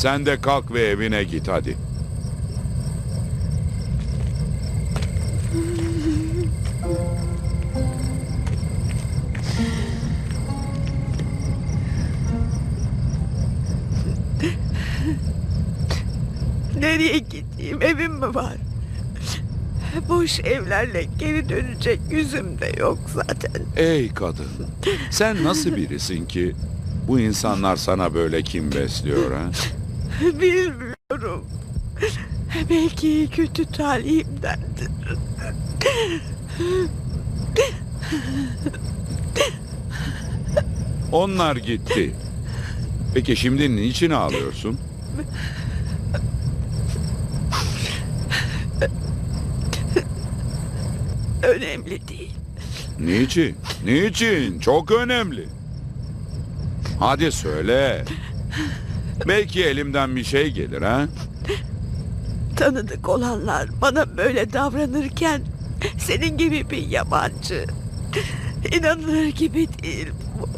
Sen de kalk ve evine git hadi. Nereye gideyim? Evim mi var? Boş evlerle geri dönecek yüzüm de yok zaten. Ey kadın, sen nasıl birisin ki bu insanlar sana böyle kim besliyor ha? Bilmiyorum. Belki kötü talihimdendir. Onlar gitti. Peki şimdi niçin ağlıyorsun? Önemli değil. Niçin? Niçin? Çok önemli. Hadi söyle. Belki elimden bir şey gelir ha? Tanıdık olanlar bana böyle davranırken senin gibi bir yabancı. İnanılır gibi değil bu.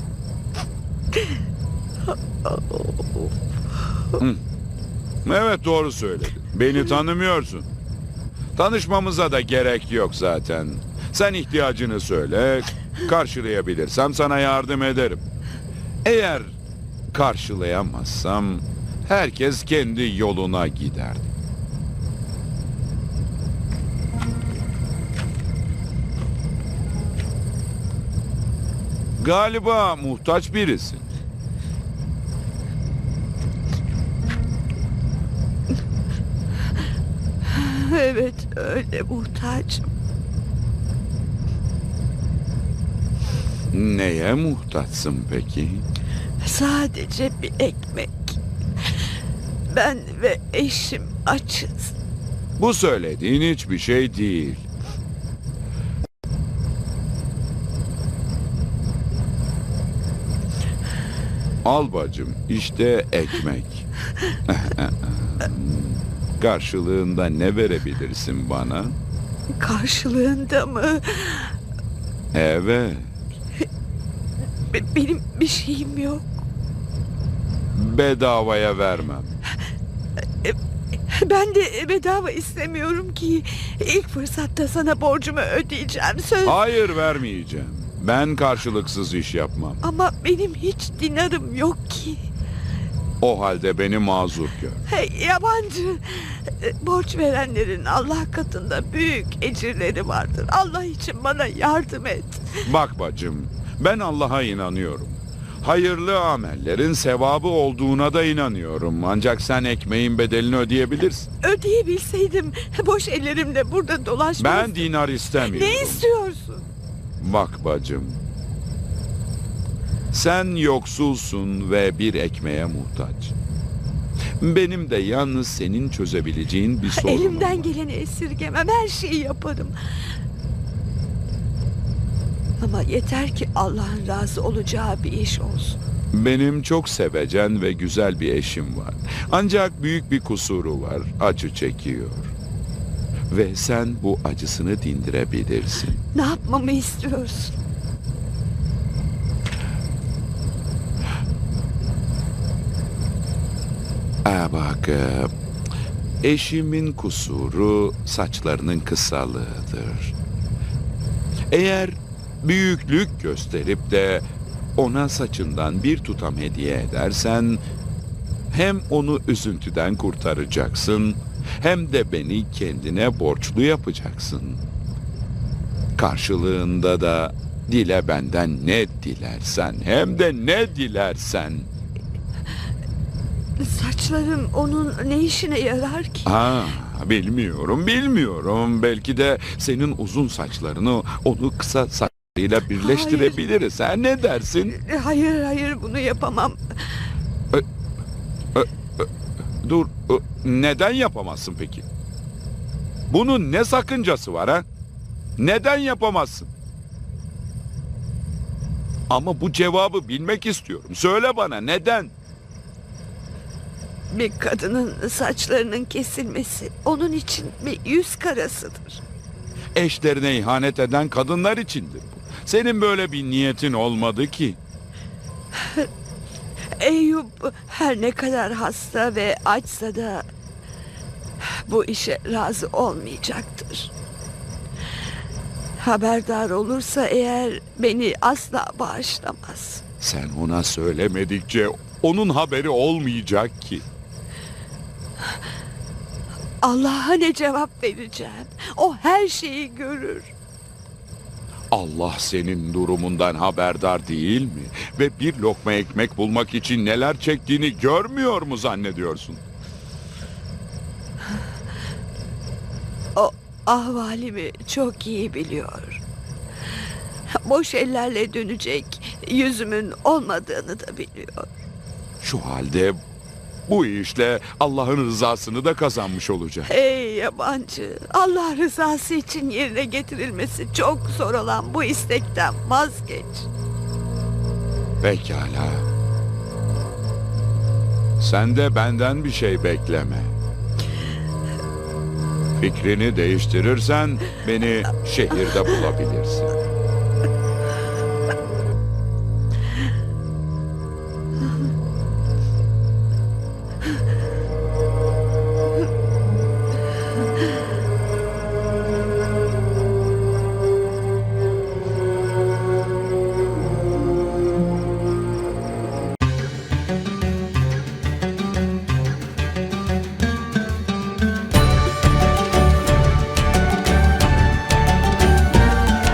Evet doğru söyledin. Beni tanımıyorsun. Tanışmamıza da gerek yok zaten. Sen ihtiyacını söyle. Karşılayabilirsem sana yardım ederim. Eğer karşılayamazsam herkes kendi yoluna gider. Galiba muhtaç birisin. Evet öyle muhtaçım. Neye muhtaçsın peki? Sadece bir ekmek. Ben ve eşim açız. Bu söylediğin hiçbir şey değil. Al bacım, işte ekmek. Karşılığında ne verebilirsin bana? Karşılığında mı? Evet, Be- Benim bir şeyim yok. bedavaya vermem. Ben de bedava istemiyorum ki. İlk fırsatta sana borcumu ödeyeceğim söz. Hayır vermeyeceğim. Ben karşılıksız iş yapmam. Ama benim hiç dinarım yok ki. O halde beni mazur gör. Hey yabancı. E, Borç verenlerin Allah katında büyük ecirleri vardır. Allah için bana yardım et. Bak bacım, ben Allah'a inanıyorum. Hayırlı amellerin sevabı olduğuna da inanıyorum. Ancak sen ekmeğin bedelini ödeyebilirsin. Ödeyebilseydim boş ellerimle burada dolaşmaz. Ben dinar istemiyorum. Ne istiyorsun? Bak bacım. Sen yoksulsun ve bir ekmeğe muhtaç. Benim de yalnız senin çözebileceğin bir sorunum Elimden var. geleni esirgemem. Her şeyi yaparım. Ama yeter ki Allah'ın razı olacağı bir iş olsun. Benim çok sevecen ve güzel bir eşim var. Ancak büyük bir kusuru var. Acı çekiyor. Ve sen bu acısını dindirebilirsin. Ne yapmamı istiyorsun? Aa bak, e, eşimin kusuru saçlarının kısalığıdır. Eğer büyüklük gösterip de ona saçından bir tutam hediye edersen hem onu üzüntüden kurtaracaksın hem de beni kendine borçlu yapacaksın. Karşılığında da dile benden ne dilersen hem de ne dilersen. Saçlarım onun ne işine yarar ki? Ha, bilmiyorum, bilmiyorum. Belki de senin uzun saçlarını onu kısa saçlarıyla birleştirebiliriz. Ha, ne dersin? Hayır hayır bunu yapamam. Dur, neden yapamazsın peki? Bunun ne sakıncası var ha? Neden yapamazsın? Ama bu cevabı bilmek istiyorum. Söyle bana neden? Bir kadının saçlarının kesilmesi onun için bir yüz karasıdır. Eşlerine ihanet eden kadınlar içindir bu. Senin böyle bir niyetin olmadı ki. Eyüp her ne kadar hasta ve açsa da bu işe razı olmayacaktır. Haberdar olursa eğer beni asla bağışlamaz. Sen ona söylemedikçe onun haberi olmayacak ki. Allah'a ne cevap vereceğim? O her şeyi görür. Allah senin durumundan haberdar değil mi? Ve bir lokma ekmek bulmak için neler çektiğini görmüyor mu zannediyorsun? O ahvalimi çok iyi biliyor. Boş ellerle dönecek yüzümün olmadığını da biliyor. Şu halde bu işle Allah'ın rızasını da kazanmış olacak. Ey yabancı, Allah rızası için yerine getirilmesi çok zor olan bu istekten vazgeç. Pekala. Sen de benden bir şey bekleme. Fikrini değiştirirsen beni şehirde bulabilirsin.